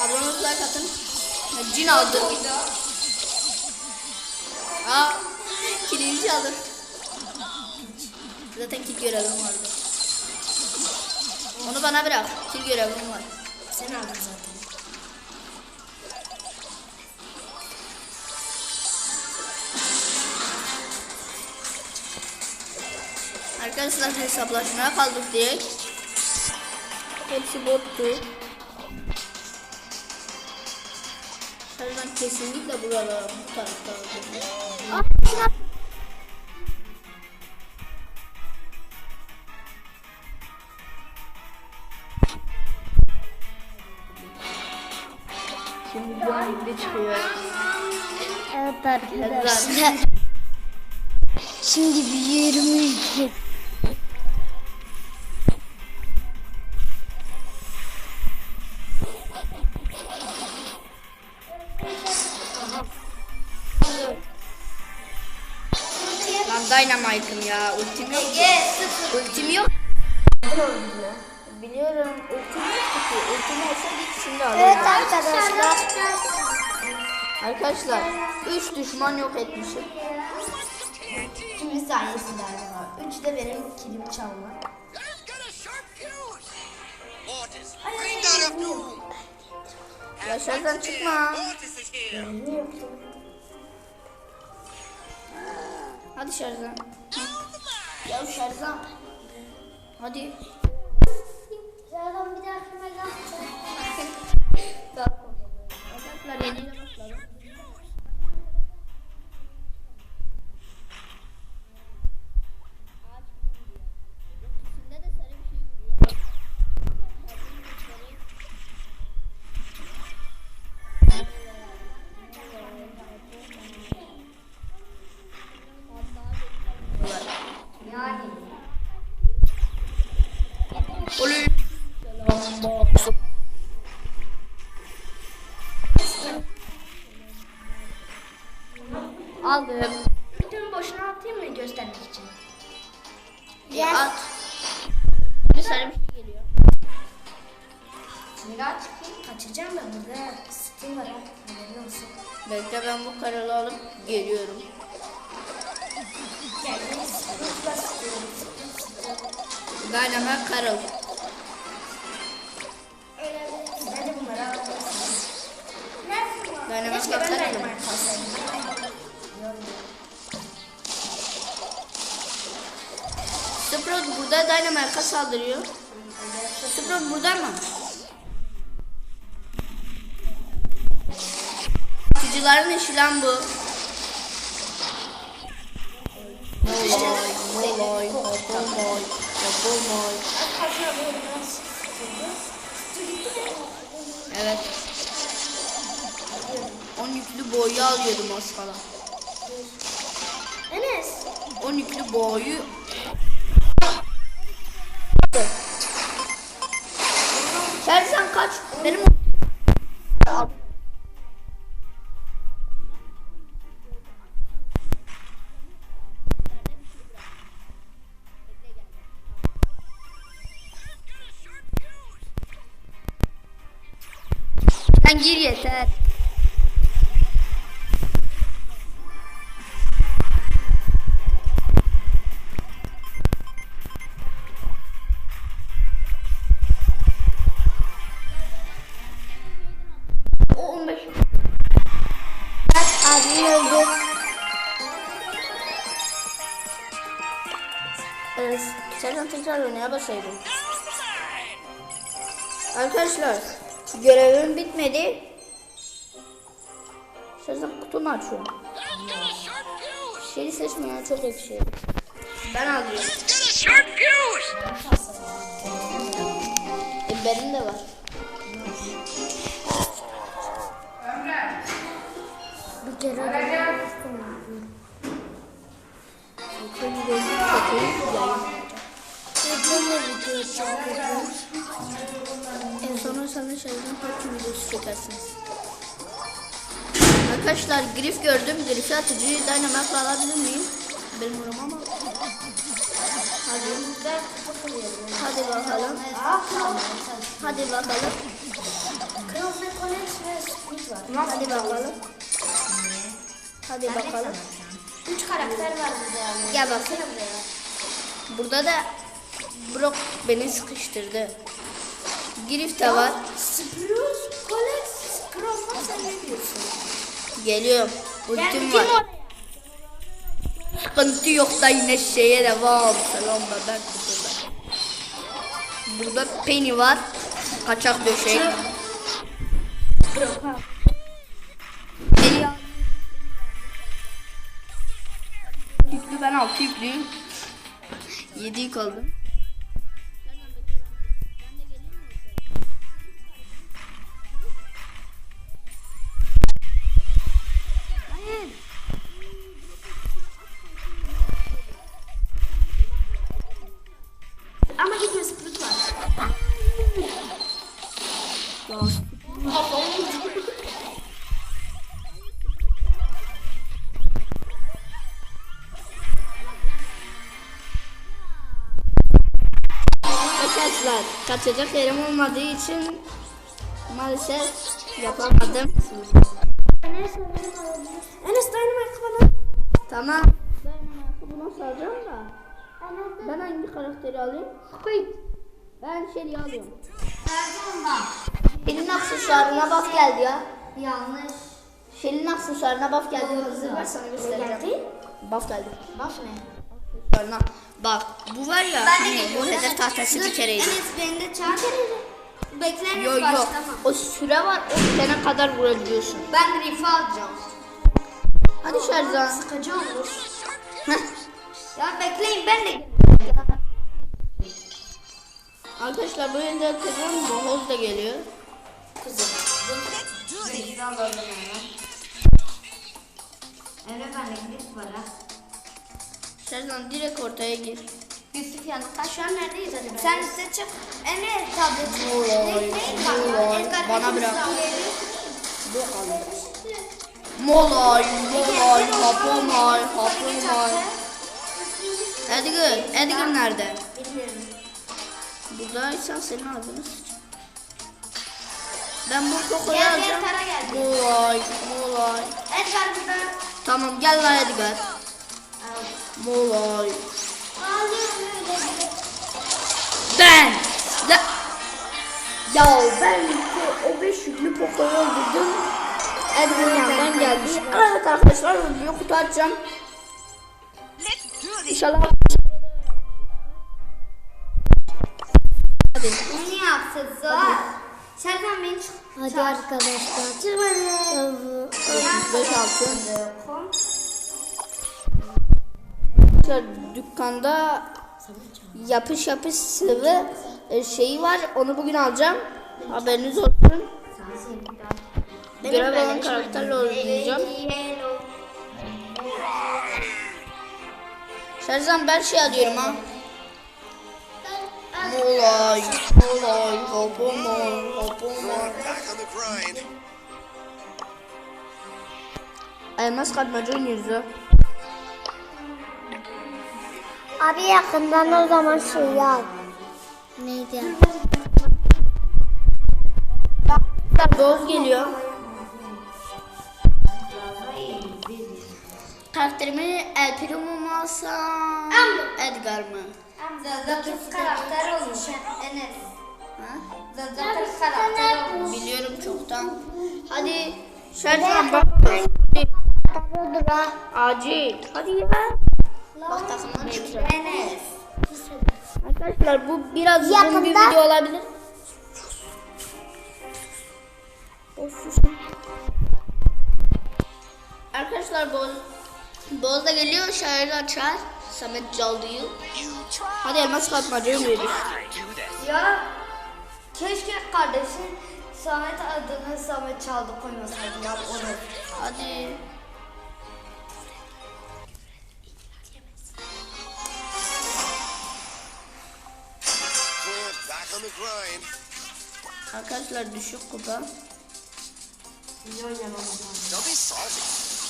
Abone olup like atın. Cin aldı. Aa, kilinci alır. Zaten kil görevim vardı. Onu bana bırak. Kil görevim var. Sen aldın zaten. Arkadaşlar hesaplaşmaya kaldık direkt. Hepsi bottu. Kesinlikle buralara bu tarafta aldım. Şimdi bu halde çıkıyor. Evet arkadaşlar. Şimdi bir 22. Lan ya. Ultim yok. Ultim yok. Biliyorum. Ultim yok ki. Ultim olsa ikisini de alırım. Evet arkadaşlar. Arkadaşlar. Üç düşman yok etmişim. Şimdi sayesinde galiba. Üç de benim kilim çalma. Guy's got a sharp fuse. Mortis, bring out of the room. Yaşardan çıkma. Hadi Şerzan. Ya Şerzan. Hadi. Zaten bir dahaki megan. Arkadaşlar yeniyle de Karıl. Dynamite alsaydım. Sprout burada Dynamite'a saldırıyor. Sprout burada mı? Atıcıların işi lan bu. Molay, molay, hopomay, biraz sıkıldı. Evet. 10 yüklü boyu alıyordum az kala. Enes. 10 yüklü boyu. Sersen kaç? Benim Sen Öldü. Evet, Serkan tekrar oynaya başlayalım. Arkadaşlar, görevim bitmedi. Serkan kutumu açıyorum. Şeyi seçmeyen çok ekşi. Ben alıyorum. Reklamla video çekiyorum. En sona sana şeyden parça videosu çekersiniz. Arkadaşlar grif gördüm. Grifi atıcıyı Dynamite'la alabilir miyim? Bilmiyorum ama. Hadi. Hadi bakalım. Hadi bakalım. Hadi bakalım. Hadi bakalım. Üç karakter var burada. Gel bakalım. Burada da Brock beni sıkıştırdı. Griff de var. Spruce, Colette, Scrum sen ne diyorsun? Geliyorum. Ultim var. Sıkıntı yok da yine şeye devam. Selam da ben burada. Burada Penny var. Kaçak döşek. Yüklü ben altı yüklüyüm. Yedi yük aldım. Ama gitme Spruce var. Arkadaşlar kaçacak yerim olmadığı için maalesef yapamadım. Enes Dynamite bana. Tamam. Ben bunu nasıl alacağım da? Ben hangi karakteri alayım? Squid. Ben Shelly'i alıyorum. Shelly'nin aksesuarına buff geldi ya. Yanlış. Shelly'nin aksesuarına buff geldi. Hazır ver sana göstereceğim. Geldi. Buff geldi. Bak ne? Aksesuarına. Bak bu var ya hani bu hedef tahtası bir kereydi. Enes beni de çağır. Bekle Enes Yo yo başlama. o süre var o sene kadar vurabiliyorsun. Ben Riff'i alacağım. Hadi Şerzan. Sıkıcı olur. Ya bekleyin ben de. Arkadaşlar bu yönde kızım Bohoz da geliyor. Kızım. Riff'i alalım hemen. Emre bende Riff var ha. Şerzan direkt ortaya gir. Yusuf yanında. Şu an neredeyiz acaba? Sen üstte çık. Emre tableti. Ne- neyin var? Edgar bana bırak. Müsaade. Molay, molay, hapomay, hapomay. Edgar, Edgar nerede? Bilmiyorum. Buradaysan senin ağzını sıçacağım. Ben bu kokuyu Gel gel alacağım. Tara geldi. Molay, molay. Edgar burada. Tamam gel la Edgar. Molay. Ben. La. Ya ben o beş yüklü pokoyu öldürdüm. Yandan geldi. Evet arkadaşlar bir kutu açacağım. İnşallah. Hadi. Ne yapsın zor. Serkan beni çık. Hadi arkadaşlar. Çıkmadı. 5 altı. Arkadaşlar dükkanda yapış yapış sıvı e, şeyi var. Onu bugün alacağım. Haberiniz olsun. Görev alan karakterle oynayacağım. Şerzan ben şey alıyorum ha. Molay, molay, the grind. Elmas katmaca oynuyoruz ya. Abi yakından o zaman şey al. Neydi? Doz geliyor. Karakterimi El Primo mu alsam? Edgar mı? Zaten karakter olmuş Enes. Ha? Zaten karakter olmuş. Biliyorum çoktan. Hadi Şercan bak. Acil. Hadi ya. Bak takımdan. Enes. Arkadaşlar bu biraz uzun bir video olabilir. Susun. Arkadaşlar Boz Boz da geliyor. Şairden çağır. Samet Caldı'yı. Hadi elmas katmaca oynuyoruz. to this. Ya keşke kardeşin Samet adını Samet çaldı koymasaydı ya onu. Hadi. Arkadaşlar düşük kupa.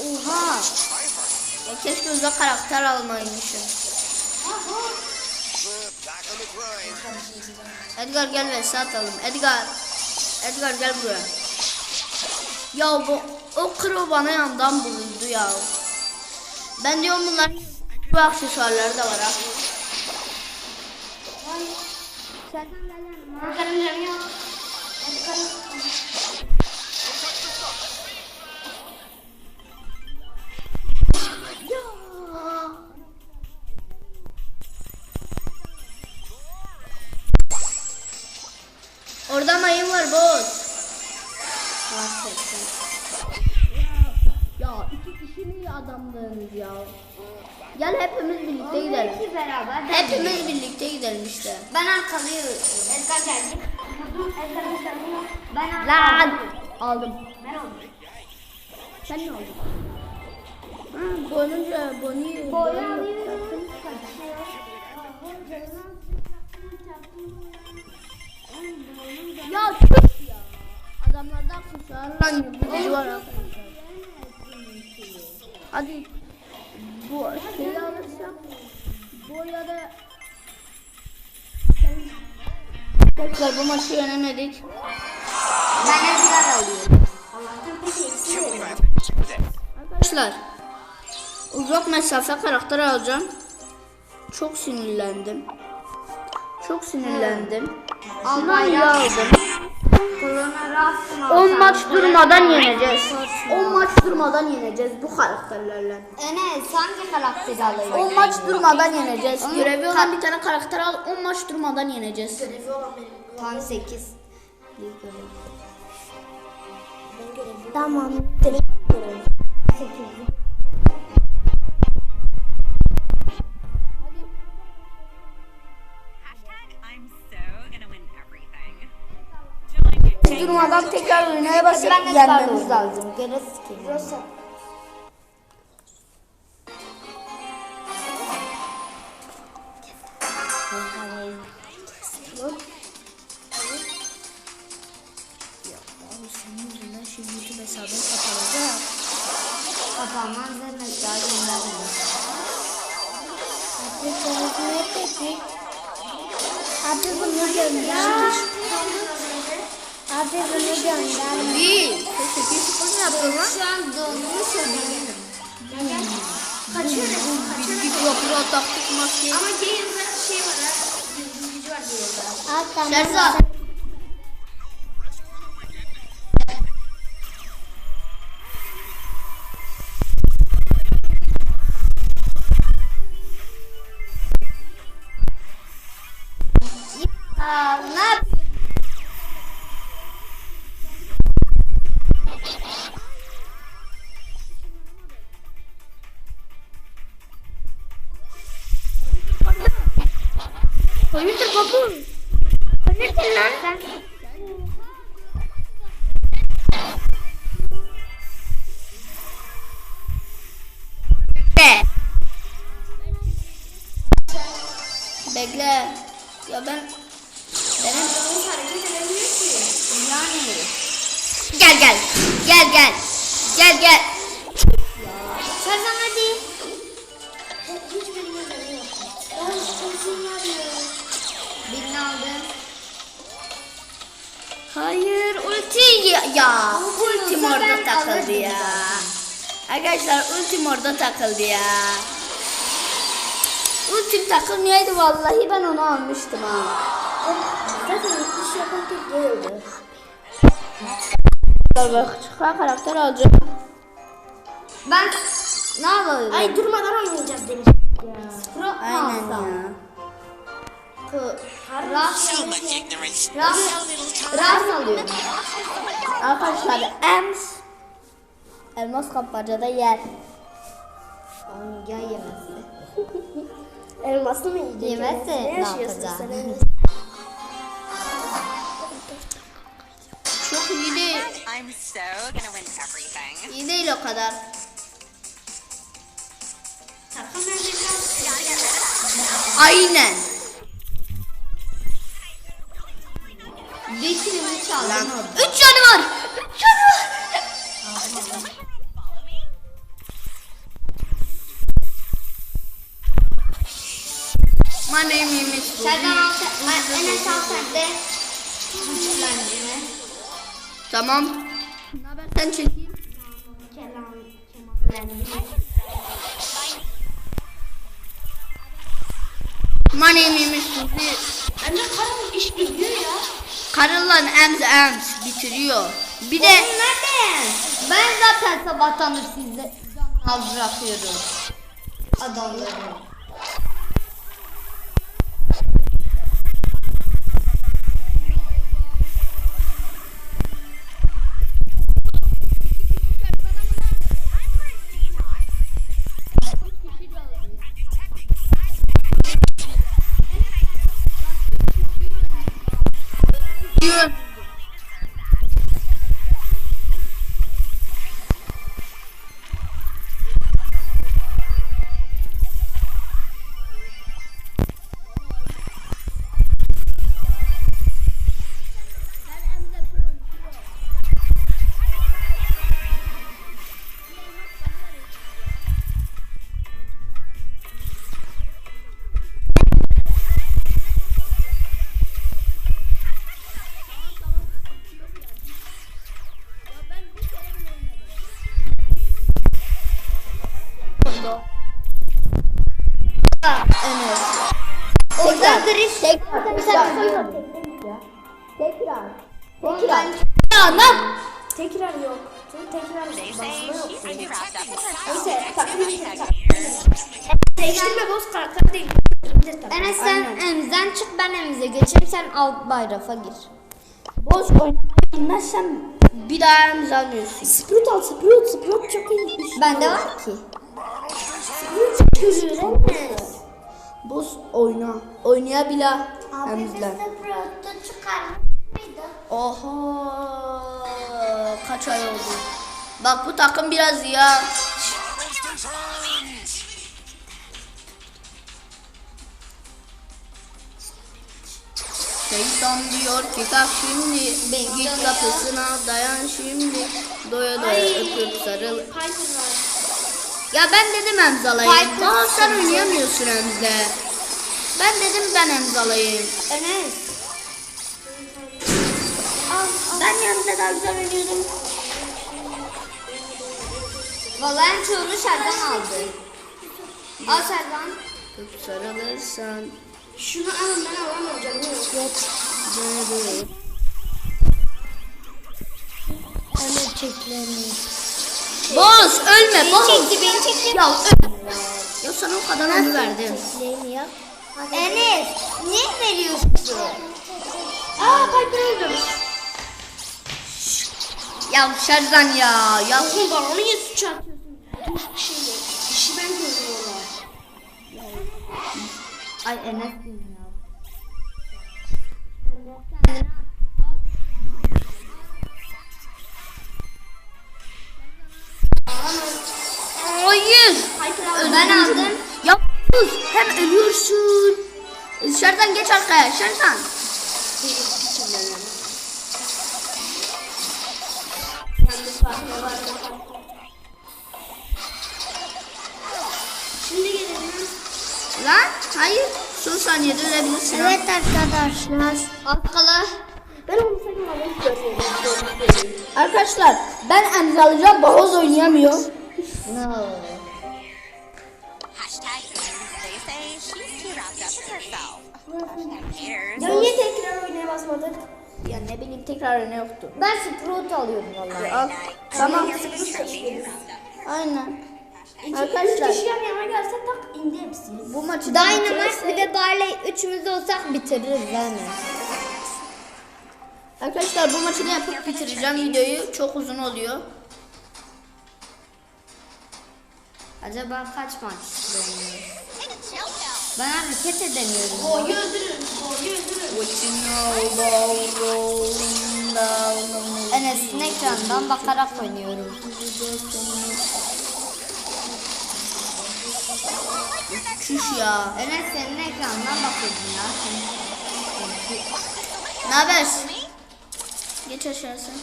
Oha. Ya keşke özel karakter almaymışım. Edgar gel ve atalım. Edgar. Edgar gel buraya. Ya bu o kro bana yandan vuruldu ya. Ben diyorum bunlar bu aksesuarları da var ha. Orada mayın var boz. Ya iki kişi mi adamdınız ya? Gel hepimiz birlikte gidelim. İki beraber. Hepimiz birlikte gidelim işte. Ben arkalıyım. Edgar geldi. Ben Lan aldım. Ben oldum. Sen ne aldın? Ha, boyunca. Boyu alıyorum. Ya tüh ya. Adamlarda aksesuarla yıldızı var arkadaşlar. Hadi bu şeyi alırsak boya da Tekrar bu maçı yenemedik. Ben Edgar alıyorum. Arkadaşlar uzak mesafe karakter alacağım. Çok sinirlendim. Çok sinirlendim. Al Şundan iyi bayrağı. aldım. 10 maç durmadan yeneceğiz. 10 maç durmadan yeneceğiz bu karakterlerle. Enes hangi karakteri alayım? 10 maç durmadan yeneceğiz. Görevi olan bir tane karakter al 10 maç durmadan yeneceğiz. Görevi olan benim. Tam 8. Tamam. Direkt görevi. 8. Durmadan tekrar oynaya basıp yenmemiz lazım. lazım. Gene şey var ha. Gücü var tamam. Şerza. Bekle. Bekle. Ya ben benim Yani. gel gel. Gel gel. Gel gel. Serzan hadi. Birini aldım. Hayır ulti ya. ya. Ultim orada ben takıldı ya. Arkadaşlar ultim orada takıldı ya. Ultim takılmayaydı vallahi ben onu almıştım ha. Zaten iş yaparken geldi. Gel bak çıkan karakter alacağım. Ben ne alayım? Ay durmadan oynayacağız demiş. Mu Aynen ya. Ras, ras alıyorum. Arkadaşlar Ems elmas kapmacada yer. Onun ya yemesi. Elmaslı mı yiyecek? Yemezse Ne sen? Çok iyi değil. I'm so gonna win everything. İyi değil o kadar. Aynen. Bir kilimi çaldım orada. Üç canı var. Üç canı var. My name is Serdan al sen, Enes al sen de güçlendirme. Tamam. Ne haber sen çekeyim. My name is Sufi. Anne karım iş biliyor ya. Karılan ems ems bitiriyor. Bir de Nerede? Ben zaten sabahtan da size canlı bırakıyorum. Adamları. Drift. Tekrar. Tekrar. Tekrar. Tekrar. Ya ne? Tekrar yok. Tekrar basma yok. Neyse, Değiştirme boz karakter değil. Enes sen emzden çık ben emize geçeyim sen alt bayrafa gir. Boş oynamayı bilmezsem bir daha emz almıyorsun. Sprout al Sprout. Sprout çok iyi. Bende var ki. Boş oyna. Oynayabile emzler. Sprout'u çıkar? Oho. Kaç ay oldu? Bak bu takım biraz ya. Şeytan diyor ki kalk şimdi Git kapısına dayan şimdi Doya doya öpüp sarıl Ya ben dedim emzalayayım Daha sen oynayamıyorsun emzle Ben dedim ben emzalayayım Enes. Ben yanında daha güzel oynuyordum Vallahi en çoğunu Serdan aldı. Al Serdan. Öpüp sarılırsan Şunu alın ben alamayacağım. Yok. Doya doya Öyle çeklerini. Boz ölme boz çekti beni çekti. Ya öl Ya sana o kadar ömür verdim. Enes ne veriyorsun? Aa Piper öldüm. Ya Şerzan ya Ya Oğlum bana niye suç atıyorsun? Dur şeyle. İşi ben görüyorum. Ay Enes Ben aldım. Ya sus, hem ölüyorsun Şerzan geç arkaya Şerzan Şimdi gelelim. Lan hayır son saniyede ölebilirsin. Evet arkadaşlar. Akıllı. Ben onu sakın. Arkadaşlar ben emzi alacağım Bahoz oynayamıyor No. Ya niye tekrar oynaya basmadık? Ya ne bileyim tekrar öne yoktu Ben Sprout alıyorum vallahi. Al tamam up. Aynen İki, Arkadaşlar. Üç kişi yan yana gelse tak indi hepsi. Bu maçı Dynamite bir de Barley üçümüz olsak bitiririz değil mi? Arkadaşlar bu maçı da yapıp bitireceğim videoyu. Çok uzun oluyor. Acaba kaç maç dönüyor? Ben hareket edemiyorum. Boyu öldürün. Boyu down Enes'in ekrandan bakarak oynuyorum. Çüş ya. Enes senin ekrandan bakıyordun ya. Ne haber? Geç aşağı sen.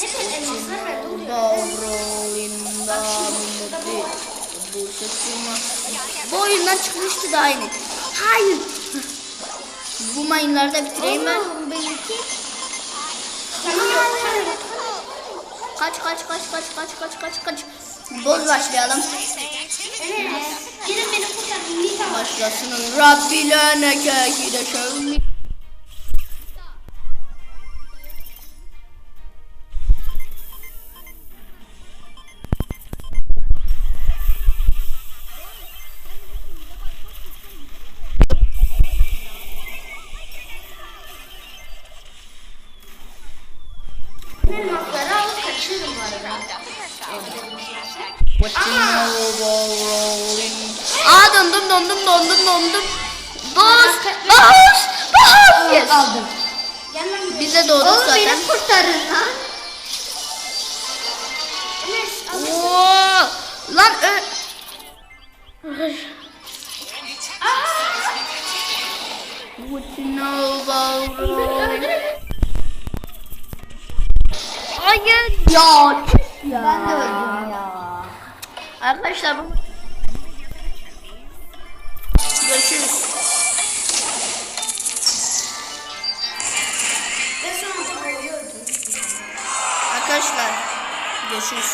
Hep elmaslar verdi oluyor. Down the beat bu saçma. Bu oyundan çıkmıştı da aynı. Hayır. bu mayınlarda bitireyim ben. Benimki. Hayır. Kaç kaç kaç kaç kaç kaç kaç kaç. Boz başlayalım. Evet. Gidin beni kurtarın. Başlasın. Rabbi laneke gide. Döndüm döndüm. Boz. Boz. Boz. Yes. Aldım. Biz de doğduk Oğlum zaten. beni kurtarın lan. Oo. Lan ö... What you know about? Hayır ya. Ben de öldüm ya. Arkadaşlar bu Görüşürüz. Ve öldüm. Arkadaşlar görüşürüz.